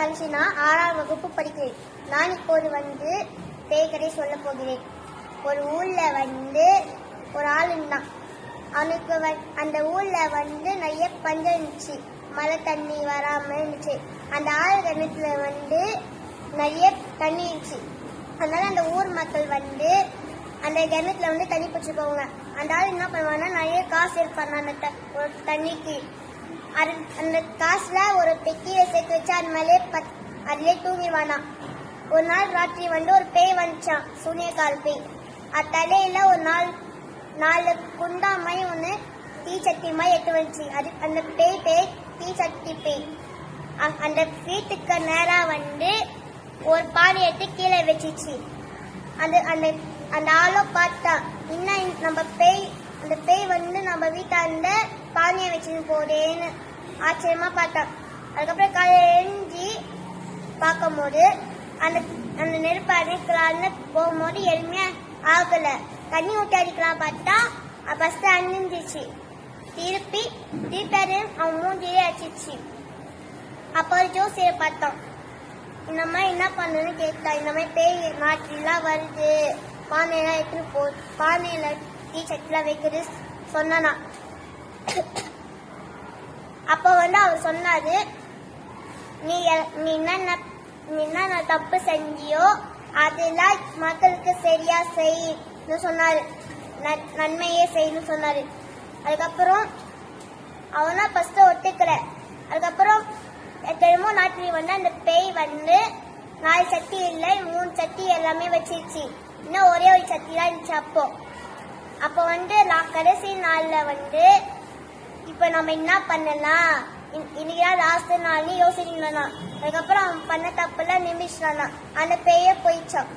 வயசுனா ஆறாம் வகுப்பு படிக்கிறேன். நான் இப்போது வந்து பேய்கதை சொல்ல போகிறேன். ஒரு ஊர்ல வந்து ஒரு ஆள் இருந்தான் அவனுக்கு வந் அந்த ஊர்ல வந்து நிறைய பஞ்சம் இருந்துச்சு. மழை தண்ணி வராம இருந்துச்சு. அந்த ஆள் கிணத்துல வந்து நிறைய தண்ணி இருந்துச்சு. அதனால அந்த ஊர் மக்கள் வந்து அந்த கிணத்துல வந்து தண்ணி பிடிச்சி போவாங்க. அந்த ஆள் என்ன பண்ணுவாங்கன்னா நிறைய காசு இருப்பாங்க அந்த ஒரு தண்ணிக்கு அது அந்த காசுல ஒரு பெட்டியில சேர்த்து வச்சு அது மேலே பத்- அதுலயே தூங்கிடுவானா. ஒரு நாள் ராத்திரி வந்து ஒரு பேய் வந்துச்சான் சூனியக்கால் பேய். அது தலையில ஒரு நாள் நாலு குண்டா மாதிரி ஒன்று தீச்சட்டி மாதிரி எட்டு வந்துச்சு. அது அந்த பேய் பேய் தீச்சட்டி பேய். அ- அந்த வீட்டுக்கு நேரா வந்து ஒரு பானை எடுத்து கீழே வச்சிச்சு. அந்த அந்த அந்த ஆளும் பார்த்தா இன்னும் நம்ம பேய் அந்த பேய் வந்து நம்ம வீட்டாண்ட பானையை வச்சுன்னு போதேன்னு. ஆச்சரியமா பார்த்தான் அதுக்கப்புறம் காலையில எழுஞ்சி பார்க்கும்போது அந்த அந்த நெருப்பு அணைக்கலான்னு போகும்போது எளிமையா ஆகல. தண்ணி ஊற்றி அடிக்கலாம் பார்த்தா ஃபஸ்ட்டு அணிஞ்சிச்சு திருப்பி திருப்பி அவன் மூஞ்சிலே அடிச்சிச்சு அப்போ ஜோசியை பார்த்தோம். இந்த மாதிரி என்ன பண்ணுன்னு கேட்டா இந்த மாதிரி பேய் மாற்றிலாம் வருது. பானையெல்லாம் எடுத்துன்னு போ பானையில டீ சட்டிலாம் வைக்கிறது சொன்னானா. வந்து அவர் சொன்னாரு நீ எ- நீ என்னென்ன நீ என்னென்ன தப்பு செஞ்சியோ அதெல்லாம் மக்களுக்கு சரியா செய்யு சொன்னாரு. நன்மையே செய்யணும் சொன்னாரு. அதுக்கப்புறம் அவனா ஃபர்ஸ்ட் ஒத்துக்கல. அதுக்கப்புறம் திரும்ப நாட்டில் வந்து அந்த பேய் வந்து நாலு சட்டி இல்லை மூணு சட்டி எல்லாமே வச்சிருச்சு. இன்னும் ஒரே ஒரு சட்டி தான் இருந்துச்சு அப்போ. அப்போ வந்து நான் கடைசி நாளில் வந்து இப்போ நம்ம என்ன பண்ணலாம்? இன்னைக்கு தான் லாஸ்ட் நாள்னு யோசிக்கலாம் அதுக்கப்புறம் அவன் பண்ண தப்புல நிமிஷம் அந்த பேய போயிச்சான்.